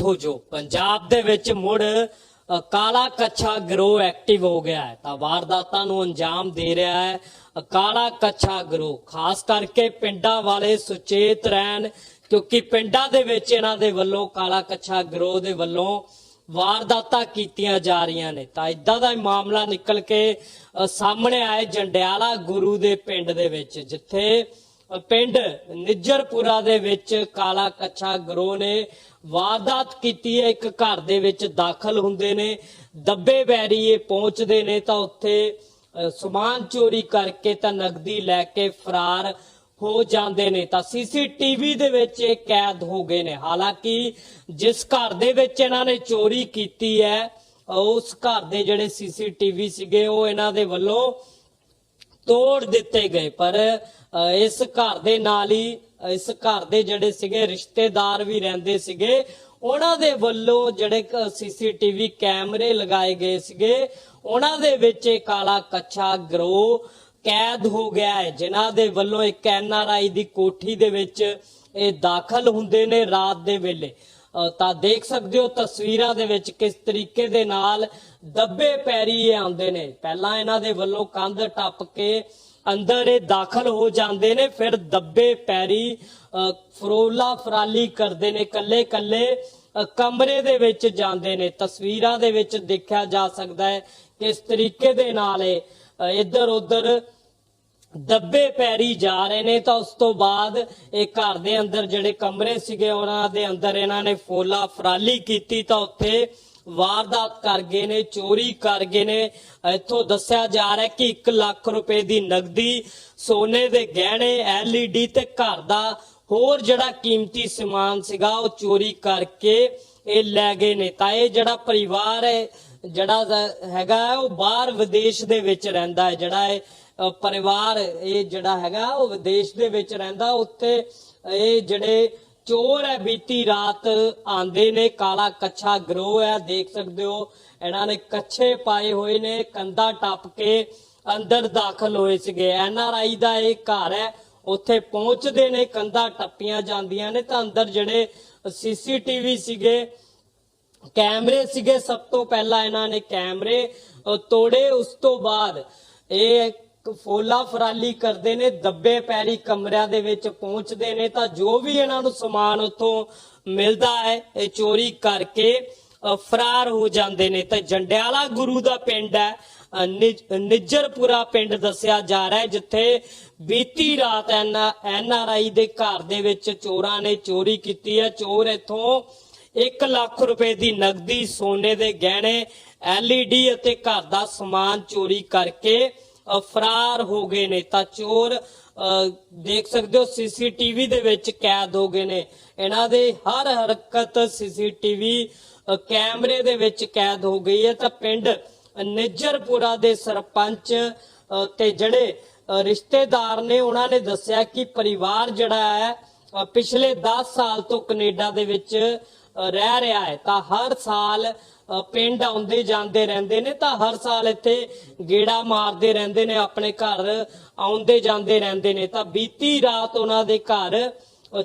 ਹੋ ਜੋ ਪੰਜਾਬ ਦੇ ਵਿੱਚ ਮੁੜ ਕਾਲਾ ਕੱਛਾ ਗਰੋ ਐਕਟਿਵ ਹੋ ਗਿਆ ਹੈ। ਤਾਂ ਵਾਰਦਾਤਾਂ ਨੂੰ ਅੰਜਾਮ ਦੇ ਰਿਹਾ ਹੈ ਕਾਲਾ ਕੱਛਾ ਗਰੋ ਖਾਸ ਕਰਕੇ ਪਿੰਡਾਂ ਵਾਲੇ ਸੁਚੇਤ ਰਹਿਣ, ਕਿਉਂਕਿ ਪਿੰਡਾਂ ਦੇ ਵਿੱਚ ਇਹਨਾਂ ਦੇ ਵੱਲੋਂ ਕਾਲਾ ਕੱਛਾ ਗਰੋਹ ਦੇ ਵੱਲੋਂ ਵਾਰਦਾਤਾਂ ਕੀਤੀਆਂ ਜਾ ਰਹੀਆਂ ਨੇ। ਤਾਂ ਇਦਾਂ ਦਾ ਹੀ ਮਾਮਲਾ ਨਿਕਲ ਕੇ ਸਾਹਮਣੇ ਆਇਆ ਜੰਡਿਆਲਾ ਗੁਰੂ ਦੇ ਪਿੰਡ ਦੇ ਵਿੱਚ, ਜਿੱਥੇ ਪਿੰਡ ਨਿੱਜਰਪੁਰਾ ਦੇ ਵਿੱਚ ਕਾਲਾ ਕੱਛਾ ਗਰੋਹ ਨੇ ਵਾਰਦਾਤ ਕੀਤੀ ਹੈ। ਇੱਕ ਘਰ ਦੇ ਵਿੱਚ ਦਾਖਲ ਹੁੰਦੇ ਨੇ, ਦੱਬੇ ਬੈਰੀਏ ਪਹੁੰਚਦੇ ਨੇ ਤਾਂ ਉੱਥੇ ਸਮਾਨ ਚੋਰੀ ਕਰਕੇ ਤਾਂ ਨਗਦੀ ਲੈ ਕੇ ਫਰਾਰ ਹੋ ਜਾਂਦੇ ਨੇ। ਤਾਂ ਸੀਸੀਟੀਵੀ ਦੇ ਵਿੱਚ ਇਹ ਕੈਦ ਹੋ ਗਏ ਨੇ। ਹਾਲਾਂਕਿ ਜਿਸ ਘਰ ਦੇ ਵਿੱਚ ਇਹਨਾਂ ਨੇ ਚੋਰੀ ਕੀਤੀ ਹੈ, ਉਸ ਘਰ ਦੇ ਜਿਹੜੇ ਸੀਸੀਟੀਵੀ ਸੀਗੇ, ਉਹ ਇਹਨਾਂ ਦੇ ਵੱਲੋਂ ਤੋੜ ਦਿੱਤੇ ਗਏ। ਪਰ ਇਸ ਘਰ ਦੇ ਨਾਲ ਹੀ ਇਸ ਘਰ ਦੇ ਜਿਹੜੇ ਸੀਗੇ, ਰਿਸ਼ਤੇਦਾਰ ਵੀ ਰਹਿੰਦੇ ਸੀਗੇ, ਉਹਨਾਂ ਦੇ ਵੱਲੋਂ ਜਿਹੜੇ ਸੀਸੀਟੀਵੀ ਕੈਮਰੇ ਲਗਾਏ ਗਏ ਸੀਗੇ, ਉਹਨਾਂ ਦੇ ਵਿੱਚ ਇਹ ਕਾਲਾ ਕੱਛਾ ਗਰੋਹ ਕੈਦ ਹੋ ਗਿਆ ਹੈ, ਜਿਨ੍ਹਾਂ ਦੇ ਵੱਲੋਂ ਇੱਕ ਐਨਆਰਆਈ ਦੀ ਕੋਠੀ ਦੇ ਵਿੱਚ ਇਹ ਦਾਖਲ ਹੁੰਦੇ ਨੇ ਰਾਤ ਦੇ ਵੇਲੇ। ਤਾਂ ਦੇਖ ਸਕਦੇ ਹੋ ਤਸਵੀਰਾਂ ਦੇ ਵਿੱਚ ਕਿਸ ਤਰੀਕੇ ਦੇ ਨਾਲ ਦੱਬੇ ਪੈਰੀ ਇਹ ਆਉਂਦੇ ਨੇ। ਪਹਿਲਾਂ ਇਹਨਾਂ ਦੇ ਵੱਲੋਂ ਕੰਧ ਟੱਪ ਕੇ ਅੰਦਰ ਇਹ ਦਾਖਲ ਹੋ ਜਾਂਦੇ ਨੇ ਫਿਰ ਦੱਬੇ ਪੈਰੀ ਫਰੋਲਾ ਫਰਾਲੀ ਕਰਦੇ ਨੇ ਕੱਲੇ ਕੱਲੇ ਕਮਰੇ ਦੇ ਵਿੱਚ ਜਾਂਦੇ ਨੇ। ਤਸਵੀਰਾਂ ਦੇ ਵਿੱਚ ਦੇਖਿਆ ਜਾ ਸਕਦਾ ਹੈ ਕਿਸ ਤਰੀਕੇ ਦੇ ਨਾਲ ਇਹ ਅ, ਇੱਧਰ ਉੱਧਰ ਦੱਬੇ ਪੈਰੀ ਜਾ ਰਹੇ ਨੇ। ਤਾਂ ਉਸ ਤੋਂ ਬਾਅਦ ਇਹ ਘਰ ਦੇ ਅੰਦਰ ਜਿਹੜੇ ਕਮਰੇ ਸੀਗੇ ਉਹਨਾਂ ਦੇ ਅੰਦਰ ਇਹਨਾਂ ਨੇ ਫੋਲਾ ਫਰਾਲੀ ਕੀਤੀ। ਤਾਂ ਉੱਥੇ ਵਾਰਦਾਤ ਕਰ ਗਏ ਨੇ, ਚੋਰੀ ਕਰ ਗਏ ਨੇ। ਇੱਥੋਂ ਦੱਸਿਆ ਜਾ ਰਿਹਾ ਕਿ 1 ਲੱਖ ਰੁਪਏ ਦੀ ਨਗਦੀ ਸੋਨੇ ਦੇ ਗਹਿਣੇ, ਐਲਈਡੀ ਤੇ ਘਰ ਦਾ ਹੋਰ ਜਿਹੜਾ ਕੀਮਤੀ ਸਮਾਨ ਸੀਗਾ, ਉਹ ਚੋਰੀ ਕਰਕੇ ਇਹ ਲੈ ਗਏ ਨੇ। ਤਾਂ ਇਹ ਜਿਹੜਾ ਪਰਿਵਾਰ ਹੈ, ਜਿਹੜਾ ਹੈਗਾ ਉਹ ਬਾਹਰ ਵਿਦੇਸ਼ ਦੇ ਵਿੱਚ ਰਹਿੰਦਾ ਹੈ। ਜਿਹੜਾ ਇਹ ਪਰਿਵਾਰ ਇਹ ਜਿਹੜਾ ਹੈਗਾ, ਉਹ ਵਿਦੇਸ਼ ਦੇ ਵਿੱਚ ਰਹਿੰਦਾ। ਉੱਥੇ ਇਹ ਜਿਹੜੇ ਚੋਰ ਹੈ, ਬੀਤੀ ਰਾਤ ਆਂਦੇ ਨੇ, ਕਾਲਾ ਕੱਛਾ ਗਰੋਹ ਹੈ, ਦੇਖ ਸਕਦੇ ਹੋ, ਇਹਨਾਂ ਨੇ ਕੱਛੇ ਪਾਏ ਹੋਏ ਨੇ, ਕੰਧਾ ਟੱਪ ਕੇ ਅੰਦਰ ਦਾਖਲ ਹੋਏ ਸੀਗੇ। ਐਨਆਰਆਈ ਦਾ ਇਹ ਘਰ ਹੈ, ਉੱਥੇ ਪਹੁੰਚਦੇ ਨੇ, ਕੰਧਾ ਟੱਪੀਆਂ ਜਾਂਦੀਆਂ ਨੇ, ਤਾਂ ਅੰਦਰ ਜਿਹੜੇ ਸੀਸੀਟੀਵੀ ਸੀਗੇ, ਕੈਮਰੇ ਸੀਗੇ, ਸਭ ਤੋਂ ਪਹਿਲਾਂ ਇਹਨਾਂ ਨੇ ਕੈਮਰੇ ਤੋੜੇ, ਉਸ ਤੋਂ ਬਾਅਦ ਇਹ ਇੱਕ ਫਰਾਲੀ ਕਰਦੇ ਨੇ, ਦੱਬੇ ਪੈਰੀ ਕਮਰਿਆਂ ਦੇ ਵਿੱਚ ਪਹੁੰਚਦੇ ਨੇ, ਤਾਂ ਜੋ ਵੀ ਇਹਨਾਂ ਨੂੰ ਸਮਾਨ ਉੱਥੋਂ ਮਿਲਦਾ ਹੈ, ਇਹ ਚੋਰੀ ਕਰਕੇ ਫਰਾਰ ਹੋ ਜਾਂਦੇ ਨੇ। ਤਾਂ ਜੰਡਿਆਲਾ ਗੁਰੂ ਦਾ ਪਿੰਡ ਹੈ ਨਿੱਜਰਪੁਰਾ ਪਿੰਡ ਦੱਸਿਆ ਜਾ ਰਿਹਾ ਹੈ, ਜਿੱਥੇ ਬੀਤੀ ਰਾਤ ਐਨ ਆਰ ਆਈ ਦੇ ਘਰ ਦੇ ਵਿੱਚ ਚੋਰਾਂ ਨੇ ਚੋਰੀ ਕੀਤੀ ਹੈ। ਚੋਰ ਇੱਥੋਂ 1 ਲੱਖ ਰੁਪਏ ਦੀ ਨਗਦੀ ਸੋਨੇ ਦੇ ਗਹਿਣੇ ਐਲਈਡੀ ਅਤੇ ਘਰ ਦਾ ਸਮਾਨ ਚੋਰੀ ਕਰਕੇ ਫਰਾਰ ਹੋ ਗਏ ਨੇ। ਤਾਂ ਚੋਰ ਦੇਖ ਸਕਦੇ ਹੋ, ਸੀਸੀਟੀਵੀ ਦੇ ਵਿੱਚ ਕੈਦ ਹੋ ਗਏ ਨੇ। ਇਹਨਾਂ ਦੇ ਹਰ ਹਰਕਤ ਸੀਸੀਟੀਵੀ ਕੈਮਰੇ ਦੇ ਵਿੱਚ ਕੈਦ ਹੋ ਗਈ ਹੈ। ਤਾਂ ਪਿੰਡ ਨਿੱਜਰਪੁਰਾ ਦੇ ਸਰਪੰਚ ਤੇ ਜਿਹੜੇ ਰਿਸ਼ਤੇਦਾਰ ਨੇ, ਉਹਨਾਂ ਨੇ ਦੱਸਿਆ ਕਿ ਪਰਿਵਾਰ ਜਿਹੜਾ ਹੈ ਪਿਛਲੇ 10 ਸਾਲ ਤੋਂ ਕੈਨੇਡਾ ਦੇ ਵਿੱਚ ਰਹਿ ਰਿਹਾ ਹੈ, ਤਾਂ ਹਰ ਸਾਲ ਪਿੰਡ ਆਉਂਦੇ ਜਾਂਦੇ ਰਹਿੰਦੇ ਨੇ, ਤਾਂ ਹਰ ਸਾਲ ਇੱਥੇ ਗੇੜਾ ਮਾਰਦੇ ਰਹਿੰਦੇ ਨੇ, ਆਪਣੇ ਘਰ ਆਉਂਦੇ ਜਾਂਦੇ ਰਹਿੰਦੇ ਨੇ। ਤਾਂ ਬੀਤੀ ਰਾਤ ਉਹਨਾਂ ਦੇ ਘਰ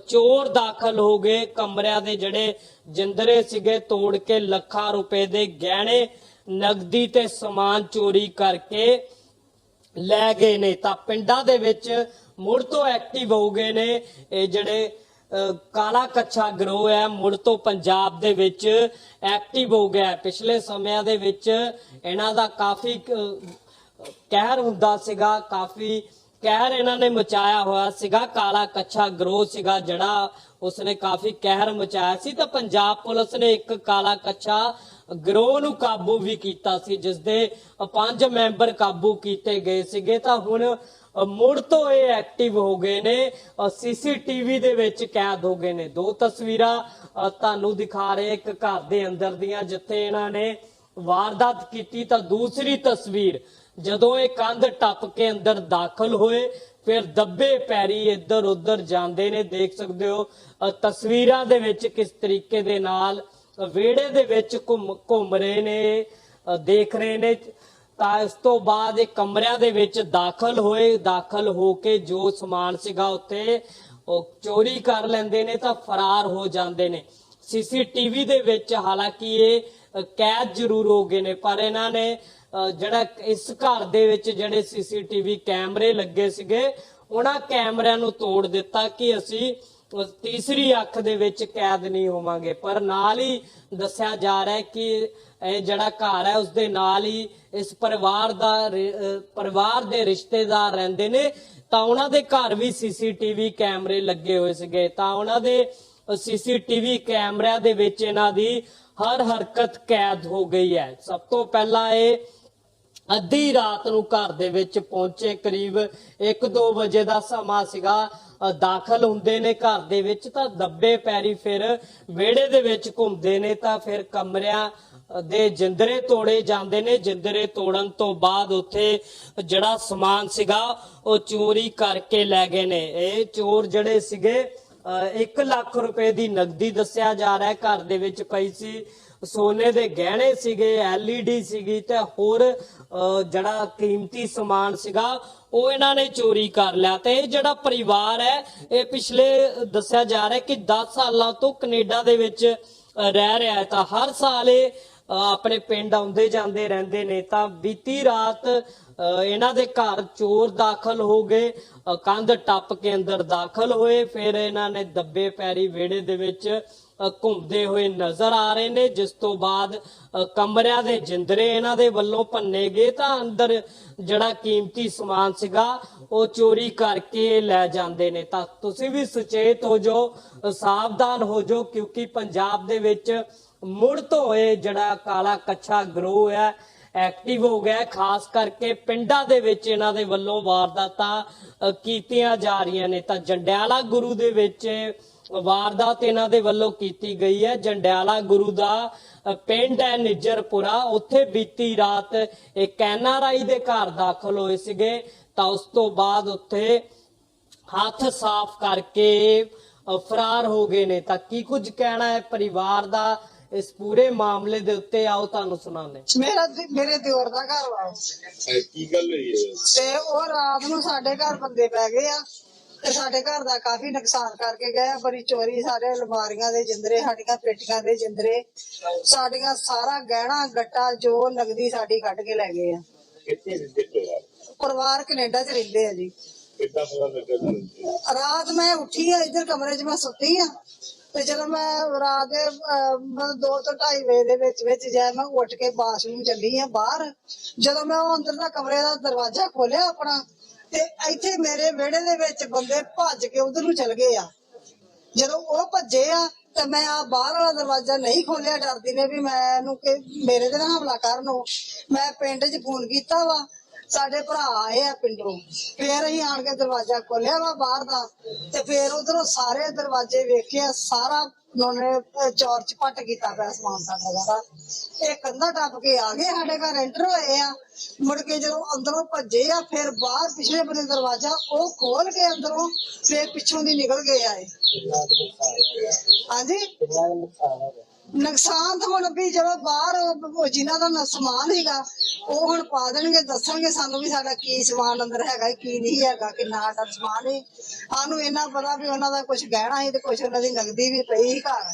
ਚੋਰ ਦਾਖਲ ਹੋ ਗਏ, ਕਮਰਿਆਂ ਦੇ ਜਿਹੜੇ ਜਿੰਦਰੇ ਸੀਗੇ, ਤੋੜ ਕੇ ਲੱਖਾਂ ਰੁਪਏ ਦੇ ਗਹਿਣੇ ਨਗਦੀ ਤੇ ਸਮਾਨ ਚੋਰੀ ਕਰਕੇ ਲੈ ਗਏ ਨੇ। ਤਾਂ ਪਿੰਡਾਂ ਦੇ ਵਿੱਚ ਮੁੜ ਤੋਂ ਐਕਟਿਵ ਹੋ ਗਏ ਨੇ, ਇਹ ਜਿਹੜੇ ਕਾਲਾ ਕੱਛਾ ਗਰੋਹ ਹੈ। ਮੁੜ ਤੋਂ ਪੰਜਾਬ ਦੇ ਵਿੱਚ ਐਕਟਿਵ ਹੋ ਗਿਆ ਪਿਛਲੇ ਸਮਿਆਂ ਦੇ ਵਿੱਚ ਇਹਨਾਂ ਦਾ ਕਾਫੀ ਕਹਿਰ ਹੁੰਦਾ ਸੀਗਾ। ਕਾਫੀ ਕਹਿਰ ਇਹਨਾਂ ਨੇ ਮਚਾਇਆ ਹੋਇਆ ਸੀਗਾ। ਕਾਲਾ ਕੱਛਾ ਗਰੋਹ ਸੀਗਾ ਜਿਹੜਾ ਉਸਨੇ ਕਾਫੀ ਕਹਿਰ ਮਚਾਇਆ ਸੀ। ਤਾਂ ਪੰਜਾਬ ਪੁਲਿਸ ਨੇ ਇੱਕ ਕਾਲਾ ਕੱਛਾ ਗਰੋਹ ਨੂੰ ਕਾਬੂ ਵੀ ਕੀਤਾ ਸੀ, ਜਿਸ ਦੇ ਪੰਜ ਮੈਂਬਰ ਕਾਬੂ ਕੀਤੇ ਗਏ ਸੀਗੇ। ਤਾਂ ਹੁਣ ਮੁੜ ਤੋਂ ਇਹ ਐਕਟਿਵ ਹੋ ਗਏ ਨੇ। ਸੀਸੀਟੀਵੀ ਦੇ ਵਿੱਚ ਕੈਦ ਹੋ ਗਏ ਨੇ। ਦੋ ਤਸਵੀਰਾਂ ਤੁਹਾਨੂੰ ਦਿਖਾ ਰਹੇ ਇੱਕ ਘਰ ਦੇ ਅੰਦਰ ਦੀਆਂ ਜਿੱਥੇ ਇਹਨਾਂ ਨੇ ਵਾਰਦਾਤ ਕੀਤੀ। ਤਾਂ ਦੂਸਰੀ ਤਸਵੀਰ, ਜਦੋਂ ਇਹ ਕੰਧ ਟੱਪ ਕੇ ਅੰਦਰ ਦਾਖਲ ਹੋਏ, ਫਿਰ ਦੱਬੇ ਪੈਰੀ ਇੱਧਰ ਉੱਧਰ ਜਾਂਦੇ ਨੇ। ਦੇਖ ਸਕਦੇ ਹੋ ਤਸਵੀਰਾਂ ਦੇ ਵਿੱਚ ਕਿਸ ਤਰੀਕੇ ਦੇ ਨਾਲ ਵਿਹੜੇ ਦੇ ਵਿੱਚ ਘੁੰਮ ਘੁੰਮ ਰਹੇ ਨੇ ਦੇਖ ਰਹੇ ਨੇ। ਤਾਂ ਇਸ ਤੋਂ ਬਾਅਦ ਇਹ ਕਮਰਿਆਂ ਦੇ ਵਿੱਚ ਦਾਖਲ ਹੋਏ, ਦਾਖਲ ਹੋ ਕੇ ਜੋ ਸਮਾਨ ਸੀਗਾ ਉੱਥੇ ਉਹ ਚੋਰੀ ਕਰ ਲੈਂਦੇ ਨੇ ਤਾਂ ਫਰਾਰ ਹੋ ਜਾਂਦੇ ਨੇ। ਸੀਸੀਟੀਵੀ ਦੇ ਵਿੱਚ ਹਾਲਾਂਕਿ ਇਹ ਕੈਦ ਜ਼ਰੂਰ ਹੋ ਗਏ ਨੇ, ਪਰ ਇਹਨਾਂ ਨੇ ਜਿਹੜਾ ਇਸ ਘਰ ਦੇ ਵਿੱਚ ਜਿਹੜੇ ਸੀਸੀਟੀਵੀ ਕੈਮਰੇ ਲੱਗੇ ਸੀਗੇ, ਉਹਨਾਂ ਕੈਮਰਿਆਂ ਨੂੰ ਤੋੜ ਦਿੱਤਾ ਕਿ ਅਸੀਂ ਤੀਸਰੀ ਅੱਖ ਦੇ ਵਿੱਚ ਕੈਦ ਨਹੀਂ ਹੋਵਾਂਗੇ। ਪਰ ਨਾਲ ਹੀ ਦੱਸਿਆ ਜਾ ਰਿਹਾ ਹੈ ਕਿ ਇਹ ਜਿਹੜਾ ਘਰ ਹੈ ਉਸ ਦੇ ਨਾਲ ਹੀ ਇਸ ਪਰਿਵਾਰ ਦਾ ਪਰਿਵਾਰ ਦੇ ਰਿਸ਼ਤੇਦਾਰ ਰਹਿੰਦੇ ਨੇ। ਤਾਂ ਉਹਨਾਂ ਦੇ ਘਰ ਵੀ ਸੀਸੀਟੀਵੀ ਕੈਮਰੇ ਲੱਗੇ ਹੋਏ ਸੀਗੇ। ਤਾਂ ਉਹਨਾਂ ਦੇ ਸੀਸੀਟੀਵੀ ਕੈਮਰਿਆਂ ਦੇ ਵਿੱਚ ਇਹਨਾਂ ਦੀ ਹਰ ਹਰਕਤ ਕੈਦ ਹੋ ਗਈ ਹੈ। ਸਭ ਤੋਂ ਪਹਿਲਾਂ ਇਹ ਅੱਧੀ ਰਾਤ ਨੂੰ ਘਰ ਦੇ ਵਿੱਚ ਪਹੁੰਚੇ, ਕਰੀਬ 1-2 ਵਜੇ ਦਾ ਸਮਾਂ ਸੀਗਾ। ਦਾਖਲ ਹੁੰਦੇ ਨੇ ਘਰ ਦੇ ਵਿੱਚ ਤਾਂ ਦੱਬੇ ਪੈਰੀ ਫਿਰ ਵਿਹੜੇ ਦੇ ਵਿੱਚ ਘੁੰਮਦੇ ਨੇ ਤਾਂ ਫਿਰ ਕਮਰਿਆਂ ਦੇ ਜਿੰਦਰੇ ਤੋੜੇ ਜਾਂਦੇ ਨੇ। ਜਿੰਦਰੇ ਤੋੜਨ ਤੋਂ ਬਾਅਦ ਉੱਥੇ ਜਿਹੜਾ ਸਮਾਨ ਸੀਗਾ, ਉਹ ਚੋਰੀ ਕਰਕੇ ਲੈ ਗਏ ਨੇ। ਇਹ ਚੋਰ ਜਿਹੜੇ ਸੀਗੇ 1 ਲੱਖ ਰੁਪਏ ਦੀ ਨਗਦੀ ਦੱਸਿਆ ਜਾ ਰਿਹਾ ਹੈ। ਘਰ ਦੇ ਵਿੱਚ ਪਈ ਸੀ। ਸੋਨੇ ਦੇ ਗਹਿਣੇ ਸੀਗੇ ਐਲਈਡੀ ਸੀਗੀ ਤੇ ਹੋਰ ਜਿਹੜਾ ਕੀਮਤੀ ਸਮਾਨ ਸੀਗਾ, ਉਹ ਇਹਨਾਂ ਨੇ ਚੋਰੀ ਕਰ ਲਿਆ। ਤੇ ਇਹ ਜਿਹੜਾ ਪਰਿਵਾਰ ਹੈ, ਇਹ ਪਿਛਲੇ ਦੱਸਿਆ ਜਾ ਰਿਹਾ ਕਿ 10 ਸਾਲਾਂ ਤੋਂ ਕੈਨੇਡਾ ਦੇ ਵਿੱਚ ਰਹਿ ਰਿਹਾ ਹੈ। ਤਾਂ ਹਰ ਸਾਲ ਇਹ ਆਪਣੇ ਪਿੰਡ ਆਉਂਦੇ ਜਾਂਦੇ ਰਹਿੰਦੇ ਨੇ ਤਾਂ ਬੀਤੀ ਰਾਤ ਇਹਨਾਂ ਦੇ ਘਰ ਚੋਰ ਦਾਖਲ ਹੋ ਗਏ। ਅ, ਕੰਧ ਟੱਪ ਕੇ ਅੰਦਰ ਦਾਖਲ ਹੋਏ। ਫਿਰ ਇਹਨਾਂ ਨੇ ਦੱਬੇ ਪੈਰੀ ਵਿਹੜੇ ਦੇ ਵਿੱਚ ਘੁੰਮਦੇ ਹੋਏ ਨਜ਼ਰ ਆ ਰਹੇ ਨੇ ਜਿਸ ਤੋਂ ਬਾਅਦ ਕਮਰਿਆਂ ਦੇ ਜਿੰਦਰੇ ਇਹਨਾਂ ਦੇ ਵੱਲੋਂ ਭੰਨੇ ਗਏ। ਤਾਂ ਅੰਦਰ ਜਿਹੜਾ ਕੀਮਤੀ ਸਮਾਨ ਸੀਗਾ ਉਹ ਚੋਰੀ ਕਰਕੇ ਲੈ ਜਾਂਦੇ ਨੇ। ਤਾਂ ਤੁਸੀਂ ਵੀ ਸੁਚੇਤ ਹੋ ਜਾਓ ਸਾਵਧਾਨ ਹੋ ਜਾਓ ਕਿਉਂਕਿ ਪੰਜਾਬ ਦੇ ਵਿੱਚ ਮੁੜ ਤੋਂ ਇਹ ਜਿਹੜਾ ਕਾਲਾ ਕੱਛਾ ਗਰੋਹ ਹੈ ਐਕਟਿਵ ਹੋ ਗਿਆ ਖਾਸ ਕਰਕੇ ਪਿੰਡਾਂ ਦੇ ਵਿੱਚ ਇਹਨਾਂ ਦੇ ਵੱਲੋਂ ਵਾਰਦਾਤਾਂ ਅ, ਕੀਤੀਆਂ ਜਾ ਰਹੀਆਂ ਨੇ। ਤਾਂ ਜੰਡਿਆਲਾ ਗੁਰੂ ਦੇ ਵਿੱਚ ਵਾਰਦਾਤ ਇਹਨਾਂ ਦੇ ਵੱਲੋਂ ਕੀਤੀ ਗਈ ਹੈ। ਜੰਡਿਆਲਾ ਗੁਰੂ ਦਾ ਪਿੰਡ ਹੈ ਨਿੱਜਰਪੁਰਾ। ਉੱਥੇ ਬੀਤੀ ਰਾਤ ਇੱਕ ਐਨਆਰਆਈ ਦੇ ਘਰ ਦਾਖਲ ਹੋਏ ਸੀਗੇ। ਤਾਂ ਉਸ ਤੋਂ ਬਾਅਦ ਉੱਥੇ ਹੱਥ ਸਾਫ਼ ਕਰਕੇ ਫਰਾਰ ਹੋ ਗਏ ਨੇ। ਤਾਂ ਕੀ ਕੁਝ ਕਹਿਣਾ ਹੈ? ਪਰਿਵਾਰ ਦਾ ਇਸ ਪੂਰੇ ਮਾਮਲੇ ਦੇ ਉੱਤੇ ਆਓ ਤੁਹਾਨੂੰ ਸੁਣਾਉਂਦੇ ਮੇਰਾ ਦਿ- ਮੇਰੇ ਦਿਓਰ ਦਾ ਘਰ ਵਾ। ਕੀ ਗੱਲ ਹੋਈ ਹੈ? ਤੇ ਉਹ ਰਾਤ ਨੂੰ ਸਾਡੇ ਘਰ ਬੰਦੇ ਪੈ ਗਏ ਆ ਤੇ ਸਾਡੇ ਘਰ ਦਾ ਕਾਫੀ ਨੁਕਸਾਨ ਕਰਕੇ ਗਏ ਆ। ਬੜੀ ਚੋਰੀ ਸਾਰੇ ਅਲਮਾਰੀਆਂ ਦੇ ਜਿੰਦਰੇ ਸਾਡੀਆਂ ਪੇਟੀਆਂ ਦੇ ਜਿੰਦਰੇ ਸਾਡੀਆਂ ਸਾਰਾ ਗਹਿਣਾ ਗੱਟਾ ਜੋ ਨਗਦੀ ਸਾਡੀ ਕੱਢ ਕੇ ਲੈ ਗਏ ਆ। ਕਿੱਥੇ ਰਹਿੰਦੇ ਪਰਿਵਾਰ ਪਰਿਵਾਰ ਕੈਨੇਡਾ 'ਚ ਰਹਿੰਦੇ ਆ ਜੀ। ਕਿੱਦਾਂ ਪਤਾ ਲੱਗਾ ਤੁਹਾਨੂੰ? ਰਾਤ ਮੈਂ ਉੱਠੀ ਆ ਇੱਧਰ ਕਮਰੇ 'ਚ ਮੈਂ ਸੁੱਤੀ ਆ। ਤੇ ਜਦੋਂ ਮੈਂ ਰਾਤ ਦੇ ਅਹ, ਮਤਲਬ ਦੋ ਤੋਂ ਢਾਈ ਵਜੇ ਦੇ ਵਿੱਚ ਵਿੱਚ ਜੈ ਮੈਂ ਉੱਠ ਕੇ ਬਾਥਰੂਮ ਚੱਲੀ ਆ ਬਾਹਰ ਜਦੋਂ ਮੈਂ ਉਹ ਅੰਦਰ ਦਾ ਕਮਰੇ ਦਾ ਦਰਵਾਜ਼ਾ ਖੋਲਿਆ ਆਪਣਾ ਤੇ ਇੱਥੇ ਮੇਰੇ ਵਿਹੜੇ ਦੇ ਵਿੱਚ ਬੰਦੇ ਭੱਜ ਕੇ ਉਧਰ ਨੂੰ ਚਲ ਗਏ ਆ। ਜਦੋਂ ਉਹ ਭੱਜੇ ਆ ਤੇ ਮੈਂ ਆ ਬਾਹਰ ਵਾਲਾ ਦਰਵਾਜ਼ਾ ਨਹੀਂ ਖੋਲਿਆ ਡਰਦੀ ਨੇ ਵੀ ਮੈਨੂੰ ਕਿ ਮੇਰੇ ਤੇ ਨਾ ਹਮਲਾ ਕਰਨ ਉਹ। ਮੈਂ ਪਿੰਡ 'ਚ ਫੋਨ ਕੀਤਾ ਵਾ ਸਾਡੇ ਭਰਾ ਆਏ ਆ ਪਿੰਡੋਂ। ਫੇਰ ਅਸੀਂ ਆਣ ਕੇ ਦਰਵਾਜ਼ਾ ਖੋਲਿਆ ਵਾ ਬਾਹਰ ਦਾ ਤੇ ਫੇਰ ਉਧਰੋਂ ਸਾਰੇ ਦਰਵਾਜ਼ੇ ਵੇਖਿਆ ਸਾਰਾ ਉਹਨਾਂ ਚੌਰ ਚ ਪੱਟ ਕੀਤਾ ਪਿਆ ਸਮਾਨ ਸਾਡਾ ਸਾਰਾ। ਇਹ ਕੰਧਾ ਟੱਪ ਕੇ ਆ ਗਏ, ਸਾਡੇ ਘਰ ਐਂਟਰ ਹੋਏ ਆ। ਮੁੜ ਕੇ ਜਦੋਂ ਅੰਦਰੋਂ ਭੱਜੇ ਆ, ਫਿਰ ਬਾਹਰ ਪਿਛਲੇ ਬੰਨੇ ਦਰਵਾਜ਼ਾ ਉਹ ਖੋਲ ਕੇ ਅੰਦਰੋਂ ਫੇਰ ਪਿੱਛੋਂ ਦੀ ਨਿਕਲ ਗਏ ਆ ਹਾਂਜੀ? ਨੁਕਸਾਨ ਤਾਂ ਹੁਣ ਵੀ ਜਦੋਂ ਬਾਹਰ ਉਹ ਜਿਨ੍ਹਾਂ ਦਾ ਸਮਾਨ ਹੈਗਾ, ਉਹ ਹੁਣ ਪਾ ਦੇਣਗੇ, ਦੱਸਣਗੇ ਸਾਨੂੰ ਵੀ ਸਾਡਾ ਕੀ ਸਮਾਨ ਅੰਦਰ ਹੈਗਾ, ਕੀ ਨਹੀਂ ਹੈਗਾ, ਕਿੰਨਾ ਸਾਡਾ ਸਮਾਨ ਹੈ। ਸਾਨੂੰ ਇੰਨਾ ਪਤਾ ਵੀ ਉਹਨਾਂ ਦਾ ਕੁਝ ਗਹਿਣਾ ਸੀ ਤੇ ਕੁਝ ਉਹਨਾਂ ਦੀ ਨਗਦੀ ਵੀ ਪਈ ਸੀ ਘਰ।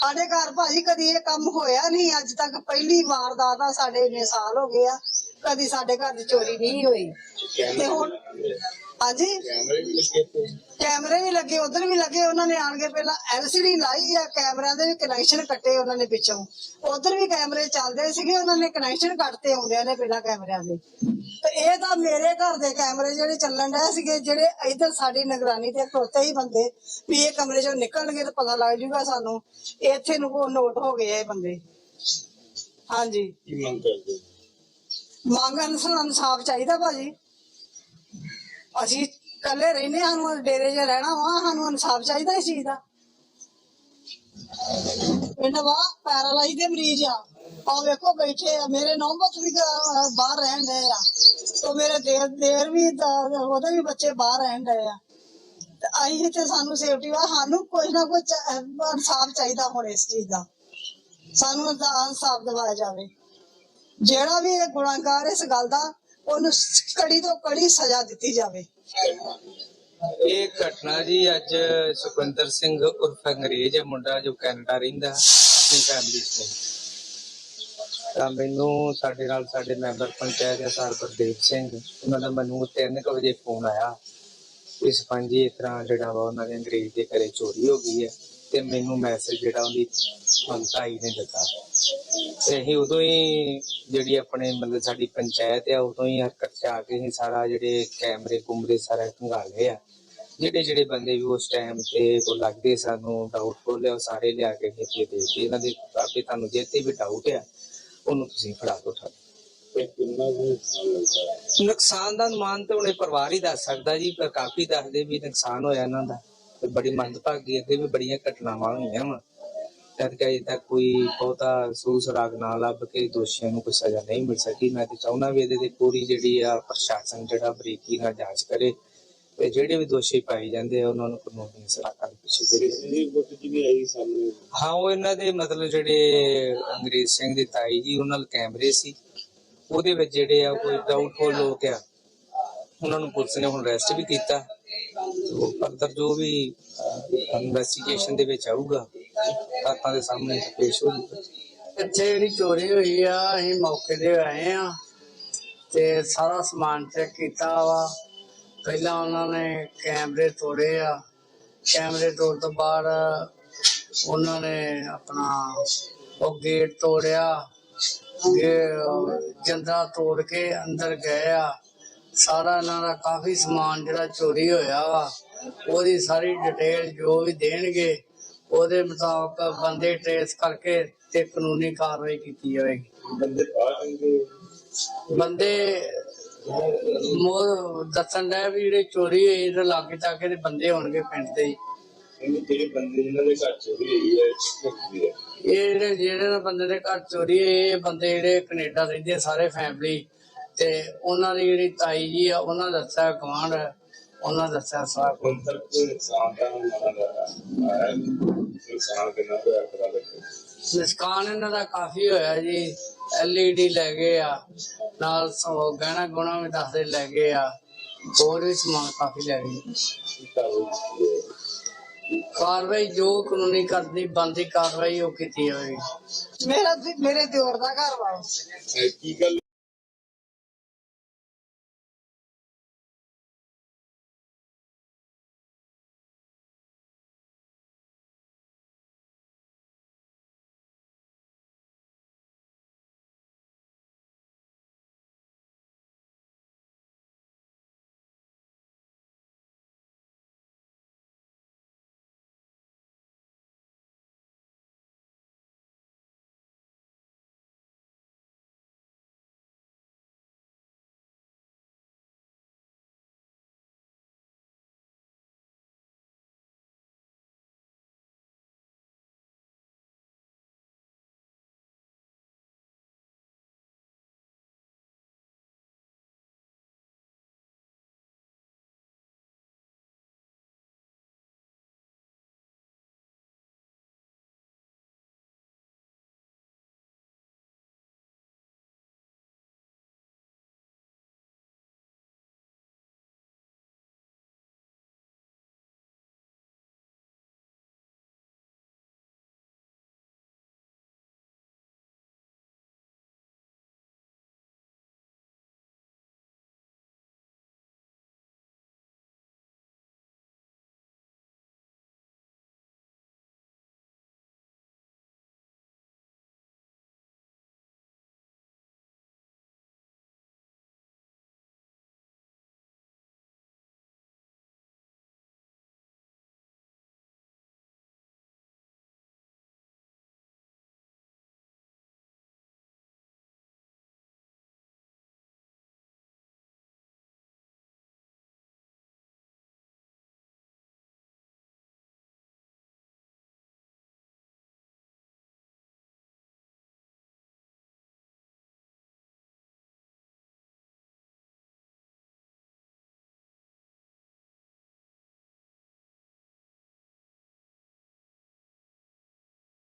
ਸਾਡੇ ਘਰ ਭਾਜੀ ਕਦੀ ਇਹ ਕੰਮ ਹੋਇਆ ਨਹੀਂ, ਅੱਜ ਤੱਕ ਪਹਿਲੀ ਵਾਰਦਾਤ ਆ ਸਾਡੇ ਇੰਨੇ ਸਾਲ ਹੋ ਗਏ ਆ, ਕਦੀ ਸਾਡੇ ਘਰ ਦੀ ਚੋਰੀ ਨਹੀਂ ਹੋਈ। ਤੇ ਹੁਣ ਹਾਂਜੀ। ਕੈਮਰੇ ਵੀ ਲੱਗੇ ਤੇ ਕੈਮਰੇ ਵੀ ਲੱਗੇ ਉਧਰ ਵੀ ਲੱਗੇ ਉਹਨਾਂ ਨੇ ਆਣ ਕੇ ਪਹਿਲਾਂ ਐਲਸੀਡੀ ਲਾਈ ਆ ਕੈਮਰਿਆਂ ਦੇ ਵੀ ਕਨੈਕਸ਼ਨ ਕੱਟੇ ਉਹਨਾਂ ਨੇ ਪਿੱਛੋਂ। ਉਧਰ ਵੀ ਕੈਮਰੇ ਚੱਲਦੇ ਸੀਗੇ ਉਹਨਾਂ ਨੇ ਕਨੈਕਸ਼ਨ ਕੱਟਤੇ ਆਉਂਦਿਆਂ ਨੇ ਪਹਿਲਾਂ ਕੈਮਰਿਆਂ ਦੇ। ਤੇ ਇਹ ਤਾਂ ਮੇਰੇ ਘਰ ਦੇ ਕੈਮਰੇ ਜਿਹੜੇ ਚੱਲਣ ਡਏ ਸੀਗੇ ਜਿਹੜੇ ਇੱਧਰ ਸਾਡੀ ਨਿਗਰਾਨੀ ਤੇ ਖਲੋਤੇ ਹੀ ਬੰਦੇ ਵੀ ਇਹ ਕਮਰੇ ਚੋਂ ਨਿਕਲਣਗੇ ਤਾਂ ਪਤਾ ਲੱਗ ਜੂਗਾ ਸਾਨੂੰ। ਇੱਥੇ ਨੂੰ ਕੋ ਨੋਟ ਹੋ ਗਏ ਆ ਇਹ ਬੰਦੇ। ਹਾਂਜੀ। ਕੀ ਮੰਗ ਕਰਦੇ ਸਾਨੂੰ ਇਨਸਾਫ ਚਾਹੀਦਾ ਭਾਜੀ। ਅਸੀਂ ਇਕੱਲੇ ਰਹਿੰਦੇ ਹਾਂ, ਸਾਨੂੰ ਡੇਰੇ 'ਚ ਰਹਿਣਾ ਵਾ ਸਾਨੂੰ ਇਨਸਾਫ ਚਾਹੀਦਾ ਇਸ ਚੀਜ਼ ਦਾ। ਪਿੰਡ ਵਾ ਪੈਰਾਲਾਈਜ਼ ਦੇ ਮਰੀਜ਼ ਆ। ਆ ਵੇਖੋ ਬੈਠੇ ਆ ਮੇਰੇ ਨੌਬਤ ਵੀ ਗ- ਬਾਹਰ ਰਹਿਣ ਡਏ ਆ। ਤੇ ਮੇਰੇ ਦੇਰ ਦੇਰ ਵੀ ਤਾਂ ਉਹਦੇ ਵੀ ਬੱਚੇ ਬਾਹਰ ਰਹਿਣ ਡਏ ਆ। ਤੇ ਅਸੀਂ ਇੱਥੇ ਸਾਨੂੰ ਸੇਫਟੀ ਵਾ ਸਾਨੂੰ ਕੁਝ ਨਾ ਕੁਝ ਇਨਸਾਫ ਚਾਹੀਦਾ ਹੁਣ ਇਸ ਚੀਜ਼ ਦਾ। ਸਾਨੂੰ ਇਹਦਾ ਇਨਸਾਫ ਦਿਵਾਇਆ ਜਾਵੇ। ਜਿਹੜਾ ਵੀ ਇਹ ਗੁਨਾਹਗਾਰ ਇਸ ਗੱਲ ਦਾ ਉਹਨੂੰ ਕੜੀ ਤੋਂ ਕੜੀ ਸਜ਼ਾ ਦਿੱਤੀ ਜਾਵੇ। ਇਹ ਘਟਨਾ ਜੀ ਅੱਜ ਸੁਖਵਿੰਦਰ ਸਿੰਘ ਉਰਫ ਅੰਗਰੇਜ਼ ਹੈ ਮੁੰਡਾ ਜੋ ਕੈਨੇਡਾ ਰਹਿੰਦਾ, ਆਪਣੀ ਫੈਮਿਲੀ ਚ ਤਾਂ ਮੈਨੂੰ ਸਾਡੇ ਨਾਲ ਸਾਡੇ ਮੈਂਬਰ ਪੰਚਾਇਤ ਹੈ ਸਰ ਗੁਰਦੇਵ ਸਿੰਘ, ਉਹਨਾਂ ਦਾ ਮੈਨੂੰ 3:00 ਵਜੇ ਫੋਨ ਆਇਆ। ਇਸ ਪੰਜੀ ਇਸ ਤਰ੍ਹਾਂ ਜਿਹੜਾ ਵਾ ਉਹਨਾਂ ਦੇ ਅੰਗਰੇਜ਼ ਦੇ ਘਰੇ ਚੋਰੀ ਹੋ ਗਈ ਹੈ। ਤੇ ਮੈਨੂੰ ਮੈਸੇਜ ਜਿਹੜਾ ਉਹਦੀ ਮੰਤਾਈ ਨੇ ਦਿੱਤਾ। ਤੇ ਅਸੀਂ ਉਦੋਂ ਹੀ ਜਿਹੜੀ ਆਪਣੇ ਮਤਲਬ ਸਾਡੀ ਪੰਚਾਇਤ ਆ ਉਦੋਂ ਹੀ ਹਰਕਤ 'ਚ ਆ ਕੇ ਅਸੀਂ ਸਾਰਾ ਜਿਹੜੇ ਕੈਮਰੇ ਕੁਮਰੇ ਸਾਰਾ ਖੰਗਾਲੇ ਆ। ਜਿਹੜੇ ਜਿਹੜੇ ਬੰਦੇ ਵੀ ਉਸ ਟਾਈਮ ਤੇ ਕੋ ਲੱਗਦੇ ਸਾਨੂੰ ਡਾਊਟਫੁਲ ਉਹ ਸਾਰੇ ਲਿਆ ਕੇ ਇੱਥੇ ਦੇ ਦਿੱਤੇ। ਇਹਨਾਂ ਦੇ ਆਪੇ ਤੁਹਾਨੂੰ ਜਿੱਤੇ ਵੀ ਡਾਊਟ ਆ ਉਹਨੂੰ ਤੁਸੀਂ ਫੜਾ ਦੋ ਠਾ ਨੁਕਸਾਨ ਦਾ ਅਨੁਮਾਨ ਤਾਂ ਉਹਨੇ ਪਰਿਵਾਰ ਹੀ ਦੱਸ ਸਕਦਾ ਜੀ ਪਰ ਕਾਫੀ ਦੱਸਦੇ ਵੀ ਨੁਕਸਾਨ ਹੋਇਆ ਇਹਨਾਂ ਦਾ। ਤੇ ਬੜੀ ਮੰਦਭਾਗੀ ਅੱਗੇ ਵੀ ਬੜੀਆਂ ਘਟਨਾਵਾਂ ਹੋਈਆਂ ਵਾ। ਜਦ ਕਿ ਅਜੇ ਤੱਕ ਕੋਈ ਬਹੁਤਾ ਸੂਸ ਰਾਗ ਨਾ ਲੱਭ ਕੇ ਦੋਸ਼ੀਆਂ ਨੂੰ ਕੋਈ ਸਜ਼ਾ ਨਹੀਂ ਮਿਲ ਸਕੀ। ਮੈਂ ਤੇ ਚਾਹੁੰਦਾ ਵੀ ਇਹਦੇ ਤੇ ਪੂਰੀ ਜਿਹੜੀ ਆ ਪ੍ਰਸ਼ਾਸਨ ਜਿਹੜਾ ਬਰੀਕੀ ਨਾਲ ਜਾਂਚ ਕਰੇ ਤੇ ਜਿਹੜੇ ਵੀ ਦੋਸ਼ੀ ਪਾਏ ਜਾਂਦੇ ਆ ਉਹਨਾਂ ਨੂੰ ਕਾਨੂੰਨੀ ਸਜ਼ਾ ਕਰਨ ਪਿੱਛੇ ਕਰੇ ਹਾਂ ਉਹ ਇਹਨਾਂ ਦੇ ਮਤਲਬ ਜਿਹੜੇ ਅੰਗਰੇਜ਼ ਸਿੰਘ ਦੀ ਤਾਈ ਜੀ ਉਹਨਾਂ ਨਾਲ ਕੈਮਰੇ ਸੀ। ਉਹਦੇ ਵਿੱਚ ਜਿਹੜੇ ਆ ਕੋਈ ਡਾਊਟਫੁਲ ਲੋਕ ਆ ਉਹਨਾਂ ਨੂੰ ਪੁਲਿਸ ਨੇ ਹੁਣ ਅਰੈਸਟ ਵੀ ਕੀਤਾ। ਤੇ ਜੋ ਵੀ ਇਨਵੈਸਟੀਗੇਸ਼ਨ ਦੇ ਵਿੱਚ ਆਊਗਾ ਤਾਤਾਂ ਦੇ ਸਾਹਮਣੇ ਪੇਸ਼ ਹੋਊਗਾ ਇੱਥੇ ਜਿਹੜੀ ਚੋਰੀ ਹੋਈ ਆ, ਅਸੀਂ ਮੌਕੇ ਤੇ ਆਏ ਆ ਤੇ ਸਾਰਾ ਸਮਾਨ ਚੈੱਕ ਕੀਤਾ ਵਾ। ਪਹਿਲਾਂ ਉਹਨਾਂ ਨੇ ਕੈਮਰੇ ਤੋੜੇ ਆ। ਕੈਮਰੇ ਤੋੜ ਤੋਂ ਬਾਅਦ ਉਹਨਾਂ ਨੇ ਆਪਣਾ ਉਹ ਗੇਟ ਤੋੜਿਆ। ਜੰਦਾ ਤੋੜ ਕੇ ਅੰਦਰ ਗਏ ਆ। ਸਾਰਾ ਇਹਨਾਂ ਦਾ ਕਾਫੀ ਸਮਾਨ ਜਿਹੜਾ ਚੋਰੀ ਹੋਇਆ ਵਾ ਉਹਦੀ ਸਾਰੀ ਡਿਟੇਲ ਜੋ ਵੀ ਦੇਣਗੇ ਉਹਦੇ ਮੁਤਾਬਕ ਬੰਦੇ ਟ੍ਰੇਸ ਕਰਕੇ ਤੇ ਕਾਨੂੰਨੀ ਕਾਰਵਾਈ ਕੀਤੀ ਜਾਵੇਗੀ। ਬੰਦੇ ਬਾਹਰ ਬੰਦੇ ਮੋਰ ਦੱਸਣ ਦਾ ਵੀ ਜਿਹੜੇ ਚੋਰੀ ਹੋਈ ਇਹਦੇ ਲਾਗੇ ਤਾਕੇ ਦੇ ਬੰਦੇ ਹੋਣਗੇ ਪਿੰਡ ਦੇ ਹੀ। ਇਹਨੇ ਜਿਹੜੇ ਬੰਦੇ ਜਿਨ੍ਹਾਂ ਦੇ ਘਰ ਚੋਰੀ ਹੋਈ ਹੈ ਕਿੱਥੇ ਹੁੰਦੀ ਹੈ? ਇਹ ਜਿਹੜੇ ਜਿਹੜੇ ਬੰਦੇ ਦੇ ਘਰ ਚੋਰੀ ਹੋਈ ਇਹ ਬੰਦੇ ਜਿਹੜੇ ਕੈਨੇਡਾ ਰਹਿੰਦੇ ਸਾਰੇ ਫੈਮਿਲੀ ਤੇ ਉਹਨਾਂ ਦੀ ਜਿਹੜੀ ਤਾਈ ਜੀ ਆ ਉਹਨਾਂ ਦਾ ਦੱਸਿਆ ਗਵਾਂਢ ਉਹਨਾਂ ਦਾ ਦੱਸਿਆ ਸਾਰਾ ਕੁਛ। ਹੁਣ ਤੱਕ ਕੋਈ ਨੁਕਸਾਨ ਦਾ ਮਾਨਾ ਦਾ ਨੁਕਸਾਨ ਕਿੰਨਾ ਹੋਇਆ ਪਤਾ ਲੱਗੇ ਨੁਕਸਾਨ ਇਹਨਾਂ ਦਾ ਕਾਫੀ ਹੋਇਆ ਜੀ। ਐਲਈਡੀ ਲੈ ਗਏ ਆ ਨਾਲ ਸੌ ਗਹਿਣਾ ਗੁਣਾ ਵੀ ਦੱਸਦੇ ਲੈ ਗਏ ਆ। ਹੋਰ ਵੀ ਸਮਾਨ ਕਾਫੀ ਲੈ ਗਏ। ਕੀ ਕਾਰਵਾਈ ਕੀਤੀ ਹੈ ਕਾਰਵਾਈ ਜੋ ਕਾਨੂੰਨੀ ਕਰਦੀ ਬੰਦੀ ਕਾਰਵਾਈ ਉਹ ਕੀਤੀ ਹੋਵੇਗੀ ਮੇਰਾ ਮੇਰੇ ਦਿਓਰ ਦਾ ਘਰ ਵਾ। ਇਹ ਕੀ ਗੱਲ